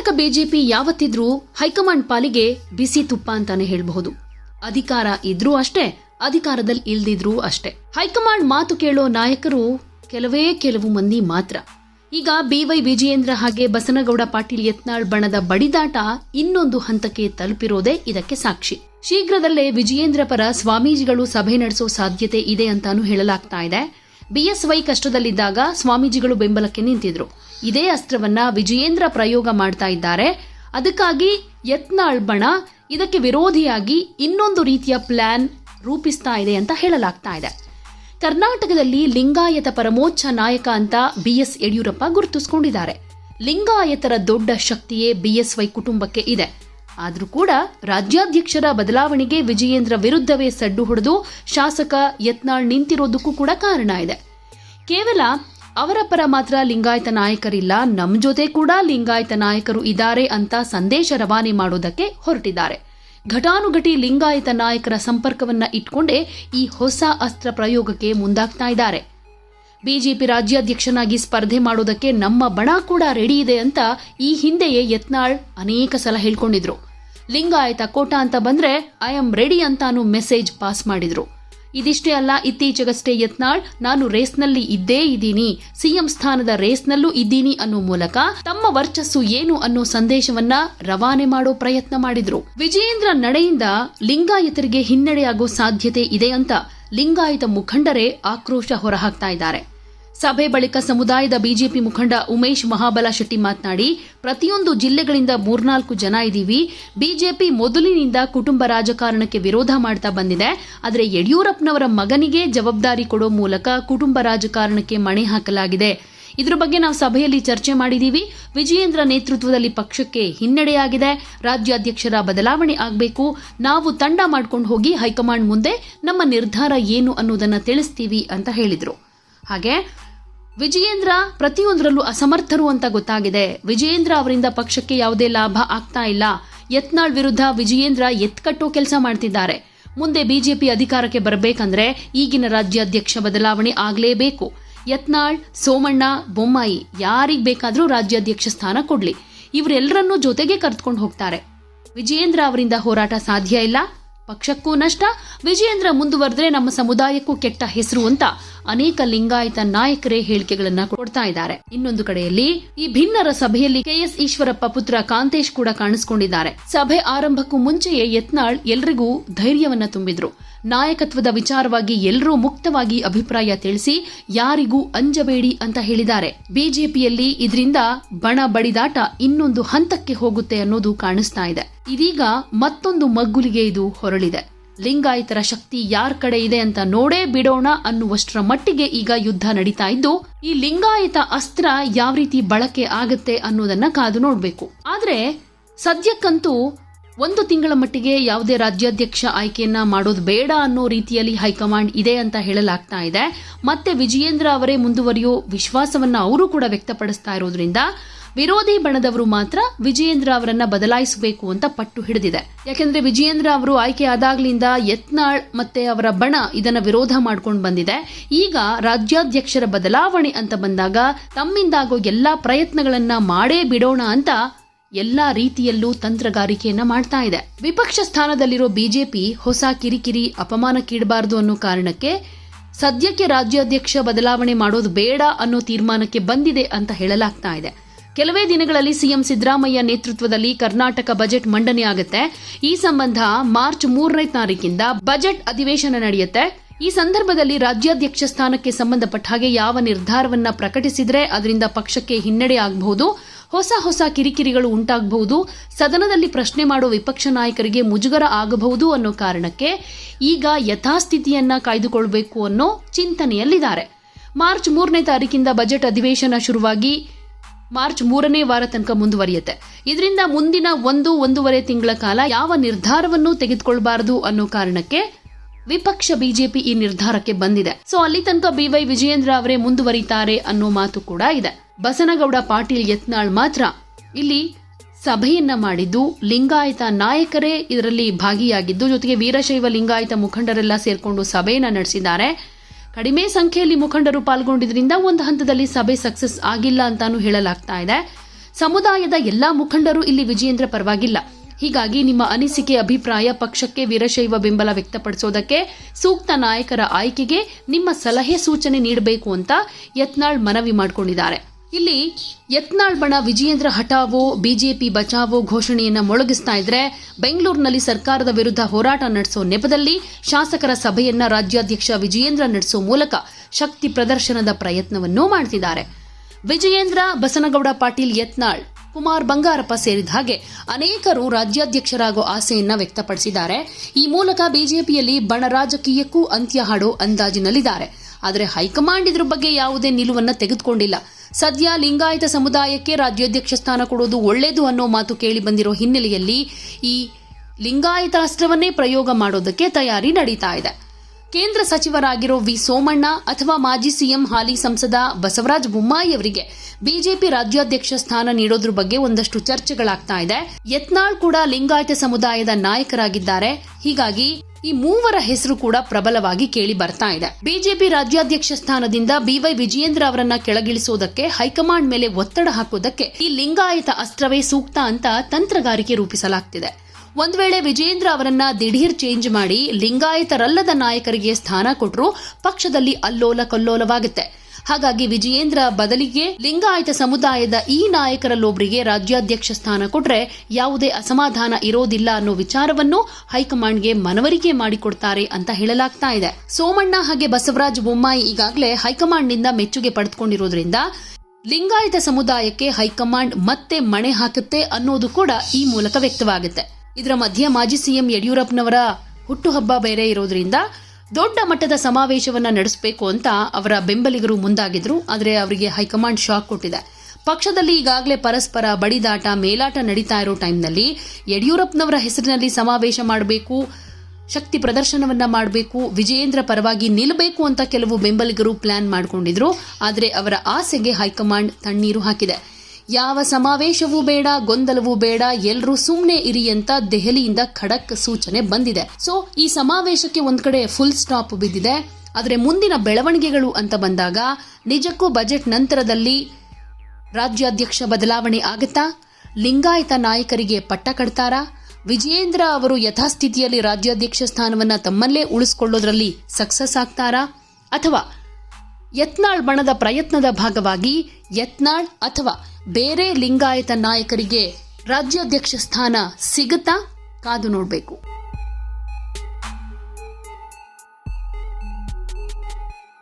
Karnataka BJP ಯಾವತ್ತಿದ್ರೂ high command ಪಾಲಿಗೆ ಬಿಸಿ ತುಪ್ಪ ಅಂತಾನೆ ಹೇಳಬಹುದು. ಅಧಿಕಾರ ಇದ್ರೂ ಅಷ್ಟೇ, ಅಧಿಕಾರದಲ್ಲಿ ಇಲ್ದಿದ್ರೂ ಅಷ್ಟೇ. ಹೈಕಮಾಂಡ್ ಮಾತು ಕೇಳೋ ನಾಯಕರು ಕೆಲವೇ ಕೆಲವು ಮಂದಿ ಮಾತ್ರ. ಈಗ ಬಿವೈ ವಿಜಯೇಂದ್ರ ಹಾಗೆ ಬಸನಗೌಡ ಪಾಟೀಲ್ ಯತ್ನಾಳ್ ಬಣದ ಬಡಿದಾಟ ಇನ್ನೊಂದು ಹಂತಕ್ಕೆ ತಲುಪಿರೋದೇ ಇದಕ್ಕೆ ಸಾಕ್ಷಿ. ಶೀಘ್ರದಲ್ಲೇ ವಿಜಯೇಂದ್ರ ಪರ ಸ್ವಾಮೀಜಿಗಳು ಸಭೆ ನಡೆಸೋ ಸಾಧ್ಯತೆ ಇದೆ ಅಂತಾನೂ ಹೇಳಲಾಗ್ತಾ ಇದೆ. ಬಿಎಸ್ವೈ ಕಷ್ಟದಲ್ಲಿದ್ದಾಗ ಸ್ವಾಮೀಜಿಗಳು ಬೆಂಬಲಕ್ಕೆ ನಿಂತಿದ್ರು. ಇದೇ ಅಸ್ತ್ರವನ್ನ ವಿಜಯೇಂದ್ರ ಪ್ರಯೋಗ ಮಾಡ್ತಾ ಇದ್ದಾರೆ. ಅದಕ್ಕಾಗಿ ಯತ್ನಾಳ್ ಬಣ ಇದಕ್ಕೆ ವಿರೋಧಿಯಾಗಿ ಇನ್ನೊಂದು ರೀತಿಯ ಪ್ಲಾನ್ ರೂಪಿಸ್ತಾ ಇದೆ ಅಂತ ಹೇಳಲಾಗ್ತಾ ಇದೆ. ಕರ್ನಾಟಕದಲ್ಲಿ ಲಿಂಗಾಯತ ಪರಮೋಚ್ಚ ನಾಯಕ ಅಂತ ಬಿಎಸ್ ಯಡಿಯೂರಪ್ಪ ಗುರುತಿಸ್ಕೊಂಡಿದ್ದಾರೆ. ಲಿಂಗಾಯತರ ದೊಡ್ಡ ಶಕ್ತಿಯೇ ಬಿಎಸ್ವೈ ಕುಟುಂಬಕ್ಕೆ ಇದೆ. ಆದರೂ ಕೂಡ ರಾಜ್ಯಾಧ್ಯಕ್ಷರ ಬದಲಾವಣೆಗೆ ವಿಜಯೇಂದ್ರ ವಿರುದ್ಧವೇ ಸಡ್ಡು ಹೊಡೆದು ಶಾಸಕ ಯತ್ನಾಳ್ ನಿಂತಿರೋದಕ್ಕೂ ಕೂಡ ಕಾರಣ ಇದೆ. ಕೇವಲ ಅವರ ಪರ ಮಾತ್ರ ಲಿಂಗಾಯತ ನಾಯಕರಿಲ್ಲ ನಮ್ಮ ಜೊತೆ ಕೂಡ ಲಿಂಗಾಯತ ನಾಯಕರು ಇದ್ದಾರೆ ಅಂತ ಸಂದೇಶ ರವಾನೆ ಮಾಡೋದಕ್ಕೆ ಹೊರಟಿದ್ದಾರೆ. ಘಟಾನುಘಟಿ ಲಿಂಗಾಯತ ನಾಯಕರ ಸಂಪರ್ಕವನ್ನ ಇಟ್ಕೊಂಡೇ ಈ ಹೊಸ ಅಸ್ತ್ರ ಪ್ರಯೋಗಕ್ಕೆ ಮುಂದಾಗ್ತಾ ಇದ್ದಾರೆ. ಬಿಜೆಪಿ ರಾಜ್ಯಾಧ್ಯಕ್ಷನಾಗಿ ಸ್ಪರ್ಧೆ ಮಾಡೋದಕ್ಕೆ ನಮ್ಮ ಬಣ ಕೂಡ ರೆಡಿ ಇದೆ ಅಂತ ಈ ಹಿಂದೆಯೇ ಯತ್ನಾಳ್ ಅನೇಕ ಸಲ ಹೇಳ್ಕೊಂಡಿದ್ರು. ಲಿಂಗಾಯತ ಕೋಟ ಅಂತ ಬಂದ್ರೆ, ಐ ಆಮ್ ರೆಡಿ ಅಂತಾನು ಮೆಸೇಜ್ ಪಾಸ್ ಮಾಡಿದ್ರು. ಇದಿಷ್ಟೇ ಅಲ್ಲ, ಇತ್ತೀಚೆಗಷ್ಟೇ ಯತ್ನಾಳ್, ನಾನು ರೇಸ್ನಲ್ಲಿ ಇದ್ದೇ ಇದ್ದೀನಿ. ಸಿಎಂ ಸ್ಥಾನದ ರೇಸ್ನಲ್ಲೂ ಇದ್ದೀನಿ ಅನ್ನೋ ಮೂಲಕ ತಮ್ಮ ವರ್ಚಸ್ಸು ಏನು ಅನ್ನೋ ಸಂದೇಶವನ್ನ ರವಾನೆ ಮಾಡೋ ಪ್ರಯತ್ನ ಮಾಡಿದ್ರು. ವಿಜಯೇಂದ್ರ ನಡೆಯಿಂದ ಲಿಂಗಾಯತರಿಗೆ ಹಿನ್ನಡೆಯಾಗೋ ಸಾಧ್ಯತೆ ಇದೆ ಅಂತ ಲಿಂಗಾಯತ ಮುಖಂಡರೇ ಆಕ್ರೋಶ ಹೊರಹಾಕ್ತಾ ಇದ್ದಾರೆ. ಸಭೆ ಬಳಿಕ ಸಮುದಾಯದ ಬಿಜೆಪಿ ಮುಖಂಡ ಉಮೇಶ್ ಮಹಾಬಲ ಶೆಟ್ಟಿ ಮಾತನಾಡಿ, ಪ್ರತಿಯೊಂದು ಜಿಲ್ಲೆಗಳಿಂದ ಮೂರ್ನಾಲ್ಕು ಜನ ಇದ್ದೀವಿ. ಬಿಜೆಪಿ ಮೊದಲಿನಿಂದ ಕುಟುಂಬ ರಾಜಕಾರಣಕ್ಕೆ ವಿರೋಧ ಮಾಡ್ತಾ ಬಂದಿದೆ. ಆದರೆ ಯಡಿಯೂರಪ್ಪನವರ ಮಗನಿಗೆ ಜವಾಬ್ದಾರಿ ಕೊಡೋ ಮೂಲಕ ಕುಟುಂಬ ರಾಜಕಾರಣಕ್ಕೆ ಮಣೆ ಹಾಕಲಾಗಿದೆ. ಇದರ ಬಗ್ಗೆ ನಾವು ಸಭೆಯಲ್ಲಿ ಚರ್ಚೆ ಮಾಡಿದ್ದೀವಿ ವಿಜಯೇಂದ್ರ ನೇತೃತ್ವದಲ್ಲಿ ಪಕ್ಷಕ್ಕೆ ಹಿನ್ನಡೆಯಾಗಿದೆ. ರಾಜ್ಯಾಧ್ಯಕ್ಷರ ಬದಲಾವಣೆ ಆಗಬೇಕು. ನಾವು ತಂಡ ಮಾಡ್ಕೊಂಡು ಹೋಗಿ ಹೈಕಮಾಂಡ್ ಮುಂದೆ ನಮ್ಮ ನಿರ್ಧಾರ ಏನು ಅನ್ನೋದನ್ನು ತಿಳಿಸ್ತೀವಿ ಅಂತ ಹೇಳಿದರು. ಹಾಗೆ ವಿಜಯೇಂದ್ರ ಪ್ರತಿಯೊಂದರಲ್ಲೂ ಅಸಮರ್ಥರು ಅಂತ ಗೊತ್ತಾಗಿದೆ. ವಿಜಯೇಂದ್ರ ಅವರಿಂದ ಪಕ್ಷಕ್ಕೆ ಯಾವುದೇ ಲಾಭ ಆಗ್ತಾ ಇಲ್ಲ. ಯತ್ನಾಳ್ ವಿರುದ್ಧ ವಿಜಯೇಂದ್ರ ಎತ್ಕಟ್ಟೋ ಕೆಲಸ ಮಾಡ್ತಿದ್ದಾರೆ. ಮುಂದೆ ಬಿಜೆಪಿ ಅಧಿಕಾರಕ್ಕೆ ಬರಬೇಕಂದ್ರೆ ಈಗಿನ ರಾಜ್ಯಾಧ್ಯಕ್ಷ ಬದಲಾವಣೆ ಆಗಲೇಬೇಕು. ಯತ್ನಾಳ್, ಸೋಮಣ್ಣ, ಬೊಮ್ಮಾಯಿ ಯಾರಿಗೆ ಬೇಕಾದರೂ ರಾಜ್ಯಾಧ್ಯಕ್ಷ ಸ್ಥಾನ ಕೊಡ್ಲಿ. ಇವರೆಲ್ಲರನ್ನೂ ಜೊತೆಗೆ ಕರೆದುಕೊಂಡು ಹೋಗ್ತಾರೆ. ವಿಜಯೇಂದ್ರ ಅವರಿಂದ ಹೋರಾಟ ಸಾಧ್ಯ ಇಲ್ಲ. ಪಕ್ಷಕ್ಕೂ ನಷ್ಟ. ವಿಜಯೇಂದ್ರ ಮುಂದುವರೆದ್ರೆ ನಮ್ಮ ಸಮುದಾಯಕ್ಕೂ ಕೆಟ್ಟ ಹೆಸರು ಅಂತ ಅನೇಕ ಲಿಂಗಾಯತ ನಾಯಕರೇ ಹೇಳಿಕೆಗಳನ್ನ ಕೊಡ್ತಾ ಇದ್ದಾರೆ. ಇನ್ನೊಂದು ಕಡೆಯಲ್ಲಿ ಈ ಭಿನ್ನರ ಸಭೆಯಲ್ಲಿ ಕೆಎಸ್ ಈಶ್ವರಪ್ಪ ಪುತ್ರ ಕಾಂತೇಶ್ ಕೂಡ ಕಾಣಿಸಿಕೊಂಡಿದ್ದಾರೆ. ಸಭೆ ಆರಂಭಕ್ಕೂ ಮುಂಚೆಯೇ ಯತ್ನಾಳ್ ಎಲ್ರಿಗೂ ಧೈರ್ಯವನ್ನ ತುಂಬಿದ್ರು. ನಾಯಕತ್ವದ ವಿಚಾರವಾಗಿ ಎಲ್ಲರೂ ಮುಕ್ತವಾಗಿ ಅಭಿಪ್ರಾಯ ತಿಳಿಸಿ ಯಾರಿಗೂ ಅಂಜಬೇಡಿ ಅಂತ ಹೇಳಿದ್ದಾರೆ. ಬಿಜೆಪಿಯಲ್ಲಿ ಇದರಿಂದ ಬಣ ಬಡಿದಾಟ ಇನ್ನೊಂದು ಹಂತಕ್ಕೆ ಹೋಗುತ್ತೆ ಅನ್ನೋದು ಕಾಣಿಸ್ತಾ ಇದೆ. ಇದೀಗ ಮತ್ತೊಂದು ಮಗ್ಗುಲಿಗೆ ಇದು ಹೊರಳಿದೆ. ಲಿಂಗಾಯತರ ಶಕ್ತಿ ಯಾರ್ ಕಡೆ ಇದೆ ಅಂತ ನೋಡೇ ಬಿಡೋಣ ಅನ್ನುವಷ್ಟರ ಮಟ್ಟಿಗೆ ಈಗ ಯುದ್ಧ ನಡೀತಾ ಇದ್ದು, ಈ ಲಿಂಗಾಯತ ಅಸ್ತ್ರ ಯಾವ ರೀತಿ ಬಳಕೆ ಆಗುತ್ತೆ ಅನ್ನೋದನ್ನ ಕಾದು ನೋಡಬೇಕು. ಆದ್ರೆ ಸದ್ಯಕ್ಕಂತೂ ಒಂದು ತಿಂಗಳ ಮಟ್ಟಿಗೆ ಯಾವುದೇ ರಾಜ್ಯಾಧ್ಯಕ್ಷ ಆಯ್ಕೆಯನ್ನ ಮಾಡೋದು ಬೇಡ ಅನ್ನೋ ರೀತಿಯಲ್ಲಿ ಹೈಕಮಾಂಡ್ ಇದೆ ಅಂತ ಹೇಳಲಾಗ್ತಾ ಇದೆ. ಮತ್ತೆ ವಿಜಯೇಂದ್ರ ಅವರೇ ಮುಂದುವರಿಯೋ ವಿಶ್ವಾಸವನ್ನ ಅವರು ಕೂಡ ವ್ಯಕ್ತಪಡಿಸ್ತಾ ಇರೋದ್ರಿಂದ ವಿರೋಧಿ ಬಣದವರು ಮಾತ್ರ ವಿಜಯೇಂದ್ರ ಅವರನ್ನ ಬದಲಾಯಿಸಬೇಕು ಅಂತ ಪಟ್ಟು ಹಿಡಿದಿದೆ. ಯಾಕೆಂದ್ರೆ ವಿಜಯೇಂದ್ರ ಅವರು ಆಯ್ಕೆ ಆದಾಗ್ಲಿಂದ ಯತ್ನಾಳ್ ಮತ್ತೆ ಅವರ ಬಣ ಇದನ್ನ ವಿರೋಧ ಮಾಡ್ಕೊಂಡು ಬಂದಿದೆ. ಈಗ ರಾಜ್ಯಾಧ್ಯಕ್ಷರ ಬದಲಾವಣೆ ಅಂತ ಬಂದಾಗ ತಮ್ಮಿಂದಾಗೋ ಎಲ್ಲಾ ಪ್ರಯತ್ನಗಳನ್ನ ಮಾಡೇ ಬಿಡೋಣ ಅಂತ ಎಲ್ಲಾ ರೀತಿಯಲ್ಲೂ ತಂತ್ರಗಾರಿಕೆಯನ್ನ ಮಾಡ್ತಾ ಇದೆ. ವಿಪಕ್ಷ ಸ್ಥಾನದಲ್ಲಿರೋ ಬಿಜೆಪಿ ಹೊಸ ಕಿರಿಕಿರಿ ಅಪಮಾನ ಅಪಮಾನಕ್ಕೀಡಬಾರದು ಅನ್ನೋ ಕಾರಣಕ್ಕೆ ಸದ್ಯಕ್ಕೆ ರಾಜ್ಯಾಧ್ಯಕ್ಷ ಬದಲಾವಣೆ ಮಾಡೋದು ಬೇಡ ಅನ್ನೋ ತೀರ್ಮಾನಕ್ಕೆ ಬಂದಿದೆ ಅಂತ ಹೇಳಲಾಗ್ತಾ ಇದೆ. ಕೆಲವೇ ದಿನಗಳಲ್ಲಿ ಸಿಎಂ ಸಿದ್ದರಾಮಯ್ಯ ನೇತೃತ್ವದಲ್ಲಿ ಕರ್ನಾಟಕ ಬಜೆಟ್ ಮಂಡನೆ ಆಗುತ್ತೆ. ಈ ಸಂಬಂಧ ಮಾರ್ಚ್ ಮೂರನೇ ತಾರೀಕಿಂದ ಬಜೆಟ್ ಅಧಿವೇಶನ ನಡೆಯುತ್ತೆ. ಈ ಸಂದರ್ಭದಲ್ಲಿ ರಾಜ್ಯಾಧ್ಯಕ್ಷ ಸ್ಥಾನಕ್ಕೆ ಸಂಬಂಧಪಟ್ಟ ಹಾಗೆ ಯಾವ ನಿರ್ಧಾರವನ್ನ ಪ್ರಕಟಿಸಿದ್ರೆ ಅದರಿಂದ ಪಕ್ಷಕ್ಕೆ ಹಿನ್ನಡೆ ಆಗಬಹುದು. ಹೊಸ ಹೊಸ ಕಿರಿಕಿರಿಗಳು ಉಂಟಾಗಬಹುದು. ಸದನದಲ್ಲಿ ಪ್ರಶ್ನೆ ಮಾಡುವ ವಿಪಕ್ಷ ನಾಯಕರಿಗೆ ಮುಜುಗರ ಆಗಬಹುದು ಅನ್ನೋ ಕಾರಣಕ್ಕೆ ಈಗ ಯಥಾಸ್ಥಿತಿಯನ್ನ ಕಾಯ್ದುಕೊಳ್ಬೇಕು ಅನ್ನೋ ಚಿಂತನೆಯಲ್ಲಿದ್ದಾರೆ. ಮಾರ್ಚ್ ಮೂರನೇ ತಾರೀಕಿಂದ ಬಜೆಟ್ ಅಧಿವೇಶನ ಶುರುವಾಗಿ ಮಾರ್ಚ್ ಮೂರನೇ ವಾರ ತನಕ ಮುಂದುವರಿಯುತ್ತೆ. ಇದರಿಂದ ಮುಂದಿನ ಒಂದು, ಒಂದೂವರೆ ತಿಂಗಳ ಕಾಲ ಯಾವ ನಿರ್ಧಾರವನ್ನು ತೆಗೆದುಕೊಳ್ಬಾರದು ಅನ್ನೋ ಕಾರಣಕ್ಕೆ ವಿಪಕ್ಷ ಬಿಜೆಪಿ ಈ ನಿರ್ಧಾರಕ್ಕೆ ಬಂದಿದೆ. ಸೊ, ಅಲ್ಲಿ ತನಕ ಬಿವೈ ವಿಜಯೇಂದ್ರ ಅವರೇ ಮುಂದುವರಿತಾರೆ ಅನ್ನೋ ಮಾತು ಕೂಡ ಇದೆ. ಬಸನಗೌಡ ಪಾಟೀಲ್ ಯತ್ನಾಳ್ ಮಾತ್ರ. ಇಲ್ಲಿ ಸಭೆಯನ್ನ ಮಾಡಿದ್ದು ಲಿಂಗಾಯತ ನಾಯಕರೇ ಇದರಲ್ಲಿ ಭಾಗಿಯಾಗಿದ್ದು, ಜೊತೆಗೆ ವೀರಶೈವ ಲಿಂಗಾಯತ ಮುಖಂಡರೆಲ್ಲ ಸೇರಿಕೊಂಡು ಸಭೆಯನ್ನ ನಡೆಸಿದ್ದಾರೆ. ಕಡಿಮೆ ಸಂಖ್ಯೆಯಲ್ಲಿ ಮುಖಂಡರು ಪಾಲ್ಗೊಂಡಿದ್ದರಿಂದ ಒಂದು ಹಂತದಲ್ಲಿ ಸಭೆ ಸಕ್ಸಸ್ ಆಗಿಲ್ಲ ಅಂತಾನು ಹೇಳಲಾಗ್ತಾ ಇದೆ. ಸಮುದಾಯದ ಎಲ್ಲಾ ಮುಖಂಡರು ಇಲ್ಲಿ ವಿಜಯೇಂದ್ರ ಪರವಾಗಿಲ್ಲ. ಹೀಗಾಗಿ ನಿಮ್ಮ ಅನಿಸಿಕೆ, ಅಭಿಪ್ರಾಯ ಪಕ್ಷಕ್ಕೆ ವೀರಶೈವ ಬೆಂಬಲ ವ್ಯಕ್ತಪಡಿಸೋದಕ್ಕೆ ಸೂಕ್ತ ನಾಯಕರ ಆಯ್ಕೆಗೆ ನಿಮ್ಮ ಸಲಹೆ ಸೂಚನೆ ನೀಡಬೇಕು ಅಂತ ಯತ್ನಾಳ್ ಮನವಿ ಮಾಡಿಕೊಂಡಿದ್ದಾರೆ. ಇಲ್ಲಿ ಯತ್ನಾಳ್ ಬಣ, ವಿಜಯೇಂದ್ರ ಹಠಾವೋ, ಬಿಜೆಪಿ ಬಚಾವೋ ಘೋಷಣೆಯನ್ನು ಮೊಳಗಿಸ್ತಾ ಇದ್ರೆ ಬೆಂಗಳೂರಿನಲ್ಲಿ ಸರ್ಕಾರದ ವಿರುದ್ಧ ಹೋರಾಟ ನಡೆಸೋ ನೆಪದಲ್ಲಿ ಶಾಸಕರ ಸಭೆಯನ್ನ ರಾಜ್ಯಾಧ್ಯಕ್ಷ ವಿಜಯೇಂದ್ರ ನಡೆಸೋ ಮೂಲಕ ಶಕ್ತಿ ಪ್ರದರ್ಶನದ ಪ್ರಯತ್ನವನ್ನು ಮಾಡ್ತಿದ್ದಾರೆ. ವಿಜಯೇಂದ್ರ, ಬಸನಗೌಡ ಪಾಟೀಲ್, ಯತ್ನಾಳ್, ಕುಮಾರ್ ಬಂಗಾರಪ್ಪ ಸೇರಿದ ಹಾಗೆ ಅನೇಕರು ರಾಜ್ಯಾಧ್ಯಕ್ಷರಾಗೋ ಆಸೆಯನ್ನ ವ್ಯಕ್ತಪಡಿಸಿದ್ದಾರೆ. ಈ ಮೂಲಕ ಬಿಜೆಪಿಯಲ್ಲಿ ಬಣ ರಾಜಕೀಯಕ್ಕೂ ಅಂತ್ಯ ಹಾಡೋ ಅಂದಾಜಿನಲ್ಲಿದ್ದಾರೆ. ಆದರೆ ಹೈಕಮಾಂಡ್ ಇದ್ರ ಬಗ್ಗೆ ಯಾವುದೇ ನಿಲುವನ್ನ ತೆಗೆದುಕೊಂಡಿಲ್ಲ. ಸದ್ಯ ಲಿಂಗಾಯತ ಸಮುದಾಯಕ್ಕೆ ರಾಜ್ಯಾಧ್ಯಕ್ಷ ಸ್ಥಾನ ಕೊಡುವುದು ಒಳ್ಳೆಯದು ಅನ್ನೋ ಮಾತು ಕೇಳಿ ಬಂದಿರೋ ಹಿನ್ನೆಲೆಯಲ್ಲಿ ಈ ಲಿಂಗಾಯತ ಅಸ್ತ್ರವನ್ನೇ ಪ್ರಯೋಗ ಮಾಡೋದಕ್ಕೆ ತಯಾರಿ ನಡೀತಾ ಇದೆ. ಕೇಂದ್ರ ಸಚಿವರಾಗಿರೋ ವಿ ಸೋಮಣ್ಣ ಅಥವಾ ಮಾಜಿ ಸಿಎಂ ಹಾಲಿ ಸಂಸದ ಬಸವರಾಜ ಬೊಮ್ಮಾಯಿ ಅವರಿಗೆ ಬಿಜೆಪಿ ರಾಜ್ಯಾಧ್ಯಕ್ಷ ಸ್ಥಾನ ನೀಡೋದ್ರ ಬಗ್ಗೆ ಒಂದಷ್ಟು ಚರ್ಚೆಗಳಾಗ್ತಾ ಇದೆ. ಯತ್ನಾಳ್ ಕೂಡ ಲಿಂಗಾಯತ ಸಮುದಾಯದ ನಾಯಕರಾಗಿದ್ದಾರೆ. ಹೀಗಾಗಿ ಈ ಮೂವರ ಹೆಸರು ಕೂಡ ಪ್ರಬಲವಾಗಿ ಕೇಳಿ ಬರ್ತಾ ಇದೆ. ಬಿಜೆಪಿ ರಾಜ್ಯಾಧ್ಯಕ್ಷ ಸ್ಥಾನದಿಂದ ಬಿವೈ ವಿಜಯೇಂದ್ರ ಅವರನ್ನ ಕೆಳಗಿಳಿಸೋದಕ್ಕೆ ಹೈಕಮಾಂಡ್ ಮೇಲೆ ಒತ್ತಡ ಹಾಕೋದಕ್ಕೆ ಈ ಲಿಂಗಾಯತ ಅಸ್ತ್ರವೇ ಸೂಕ್ತ ಅಂತ ತಂತ್ರಗಾರಿಕೆ ರೂಪಿಸಲಾಗ್ತಿದೆ. ಒಂದು ವೇಳೆ ವಿಜೇಂದ್ರ ಅವರನ್ನ ದಿಢೀರ್ ಚೇಂಜ್ ಮಾಡಿ ಲಿಂಗಾಯತರಲ್ಲದ ನಾಯಕರಿಗೆ ಸ್ಥಾನ ಕೊಟ್ಟರು ಪಕ್ಷದಲ್ಲಿ ಅಲ್ಲೋಲ ಕಲ್ಲೋಲವಾಗುತ್ತೆ. ಹಾಗಾಗಿ ವಿಜಯೇಂದ್ರ ಬದಲಿಗೆ ಲಿಂಗಾಯತ ಸಮುದಾಯದ ಈ ನಾಯಕರಲ್ಲೊಬ್ಬರಿಗೆ ರಾಜ್ಯಾಧ್ಯಕ್ಷ ಸ್ಥಾನ ಕೊಟ್ರೆ ಯಾವುದೇ ಅಸಮಾಧಾನ ಇರೋದಿಲ್ಲ ಅನ್ನೋ ವಿಚಾರವನ್ನು ಹೈಕಮಾಂಡ್ಗೆ ಮನವರಿಕೆ ಮಾಡಿಕೊಡ್ತಾರೆ ಅಂತ ಹೇಳಲಾಗ್ತಾ ಇದೆ. ಸೋಮಣ್ಣ ಹಾಗೆ ಬಸವರಾಜ ಬೊಮ್ಮಾಯಿ ಈಗಾಗಲೇ ಹೈಕಮಾಂಡ್ನಿಂದ ಮೆಚ್ಚುಗೆ ಪಡೆದುಕೊಂಡಿರೋದ್ರಿಂದ ಲಿಂಗಾಯತ ಸಮುದಾಯಕ್ಕೆ ಹೈಕಮಾಂಡ್ ಮತ್ತೆ ಮಣೆ ಹಾಕುತ್ತೆ ಅನ್ನೋದು ಕೂಡ ಈ ಮೂಲಕ ವ್ಯಕ್ತವಾಗುತ್ತೆ. ಇದರ ಮಧ್ಯೆ ಮಾಜಿ ಸಿಎಂ ಯಡಿಯೂರಪ್ಪನವರ ಹುಟ್ಟುಹಬ್ಬ ಬೇರೆ ಇರೋದ್ರಿಂದ ದೊಡ್ಡ ಮಟ್ಟದ ಸಮಾವೇಶವನ್ನ ನಡೆಸಬೇಕು ಅಂತ ಅವರ ಬೆಂಬಲಿಗರು ಮುಂದಾಗಿದ್ರು, ಆದರೆ ಅವರಿಗೆ ಹೈಕಮಾಂಡ್ ಶಾಕ್ ಕೊಟ್ಟಿದೆ. ಪಕ್ಷದಲ್ಲಿ ಈಗಾಗಲೇ ಪರಸ್ಪರ ಬಡಿದಾಟ, ಮೇಲಾಟ ನಡೀತಾ ಇರೋ ಟೈಮ್ನಲ್ಲಿ ಯಡಿಯೂರಪ್ಪನವರ ಹೆಸರಿನಲ್ಲಿ ಸಮಾವೇಶ ಮಾಡಬೇಕು, ಶಕ್ತಿ ಪ್ರದರ್ಶನವನ್ನ ಮಾಡಬೇಕು, ವಿಜಯೇಂದ್ರ ಪರವಾಗಿ ನಿಲ್ಲಬೇಕು ಅಂತ ಕೆಲವು ಬೆಂಬಲಿಗರು ಪ್ಲಾನ್ ಮಾಡಿಕೊಂಡಿದ್ರು, ಆದರೆ ಅವರ ಆಸೆಗೆ ಹೈಕಮಾಂಡ್ ತಣ್ಣೀರು ಹಾಕಿದೆ. ಯಾವ ಸಮಾವೇಶವೂ ಬೇಡ, ಗೊಂದಲವೂ ಬೇಡ ಎಲ್ಲರೂ ಸುಮ್ಮನೆ ಇರಿ ಅಂತ ದೆಹಲಿಯಿಂದ ಖಡಕ್ ಸೂಚನೆ ಬಂದಿದೆ. ಸೊ ಈ ಸಮಾವೇಶಕ್ಕೆ ಒಂದ್ ಕಡೆ ಫುಲ್ ಸ್ಟಾಪ್ ಬಿದ್ದಿದೆ. ಆದರೆ ಮುಂದಿನ ಬೆಳವಣಿಗೆಗಳು ಅಂತ ಬಂದಾಗ, ನಿಜಕ್ಕೂ ಬಜೆಟ್ ನಂತರದಲ್ಲಿ ರಾಜ್ಯಾಧ್ಯಕ್ಷ ಬದಲಾವಣೆ ಆಗುತ್ತಾ? ಲಿಂಗಾಯತ ನಾಯಕರಿಗೆ ಪಟ್ಟ ಕಟ್ತಾರಾ ವಿಜಯೇಂದ್ರ ಅವರು ಯಥಾಸ್ಥಿತಿಯಲ್ಲಿ ರಾಜ್ಯಾಧ್ಯಕ್ಷ ಸ್ಥಾನವನ್ನ ತಮ್ಮಲ್ಲೇ ಉಳಿಸಿಕೊಳ್ಳೋದ್ರಲ್ಲಿ ಸಕ್ಸಸ್ ಆಗ್ತಾರಾ? ಅಥವಾ ಯತ್ನಾಳ್ ಬಣದ ಪ್ರಯತ್ನದ ಭಾಗವಾಗಿ ಯತ್ನಾಳ್ ಅಥವಾ ಬೇರೆ ಲಿಂಗಾಯತ ನಾಯಕರಿಗೆ ರಾಜ್ಯಾಧ್ಯಕ್ಷ ಸ್ಥಾನ ಸಿಗುತ್ತಾ ಕಾದು ನೋಡಬೇಕು.